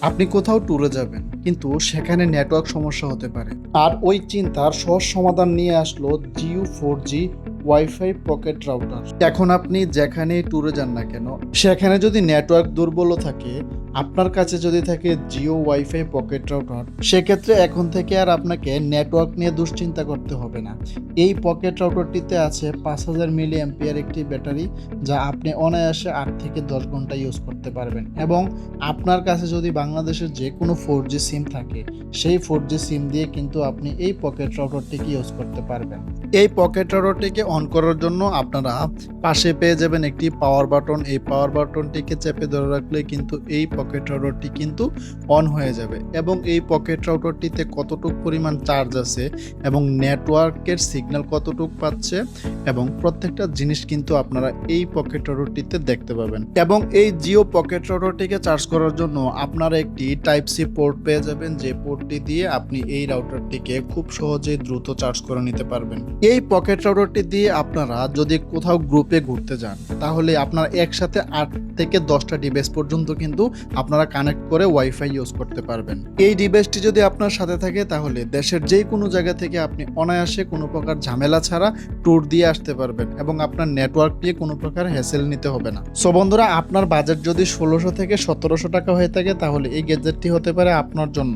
আপনি কোথাও ট্যুরে যাবেন, কিন্তু সেখানে নেটওয়ার্ক সমস্যা হতে পারে। আর ওই চিন্তার সহজ সমাধান নিয়ে আসলো Jio four G WiFi pocket router এখন আপনি যেখানেই ট্যুরে যান না কেন, সেখানে যদি নেটওয়ার্ক দুর্বল থাকে, আপনার কাছে যদি থাকে জিও ওয়াইফাই পকেট রাউটার সেক্ষেত্রে এখন থেকে আর আপনাকে নেটওয়ার্ক নিয়ে দুশ্চিন্তা করতে হবে না। এই পকেট রাউটারটিতে আছে পাঁচ হাজার মিলি অ্যাম্পিয়ার একটি ব্যাটারি, যা আপনি অনায়াসে আট থেকে দশ ঘণ্টা ইউজ করতে পারবেন। এবং আপনার কাছে যদি বাংলাদেশের যে কোনো ফোর সিম থাকে, সেই ফোর সিম দিয়ে কিন্তু আপনি এই পকেট রাউটারটিকে ইউজ করতে পারবেন। এই পকেট রাউটারটিকে অন করার জন্য আপনারা পাশে পেয়ে যাবেন একটি পাওয়ার বাটন এই পাওয়ার বাটনটিকে চেপে ধরে রাখলে কিন্তু এই পকেট রাউটারটি কিন্তু অন হয়ে যাবে এবং এই পকেট রাউটারটিতে কতটুক পরিমাণ চার্জ আছে এবং নেটওয়ার্কের সিগন্যাল কতটুক পাচ্ছে এবং প্রত্যেকটা জিনিস কিন্তু আপনারা এই পকেট রাউটারটিতে দেখতে পাবেন। এবং এই জিও পকেট রাউটারটিকে চার্জ করার জন্য আপনারা একটি টাইপ সি পোর্ট পেয়ে যাবেন। যে পোর্টটি দিয়ে আপনি এই রাউটারটিকে খুব সহজেই দ্রুত চার্জ করে নিতে পারবেন। এই পকেট রাউটারটি দিয়ে আপনারা যদি কোথাও গ্রুপে ঘুরতে যান, তাহলে আপনারা একসাথে আট থেকে দশটা ডিভাইস পর্যন্ত কিন্তু আপনারা কানেক্ট করে ওয়াইফাই ইউজ করতে পারবেন। এই ডিভাইসটি যদি আপনার সাথে থাকে, তাহলে দেশের যে কোনো জায়গা থেকে আপনি অনায়াসে কোনো প্রকার ঝামেলা ছাড়া ট্যুর দিয়ে আসতে পারবেন এবং আপনার নেটওয়ার্ক নিয়ে কোনো প্রকার হ্যাসেল নিতে হবে না। সো বন্ধুরা, আপনার বাজেট যদি ষোলোশো থেকে সতেরোশো টাকা হয়ে থাকে, তাহলে এই গ্যাজেটটি হতে পারে আপনার জন্য।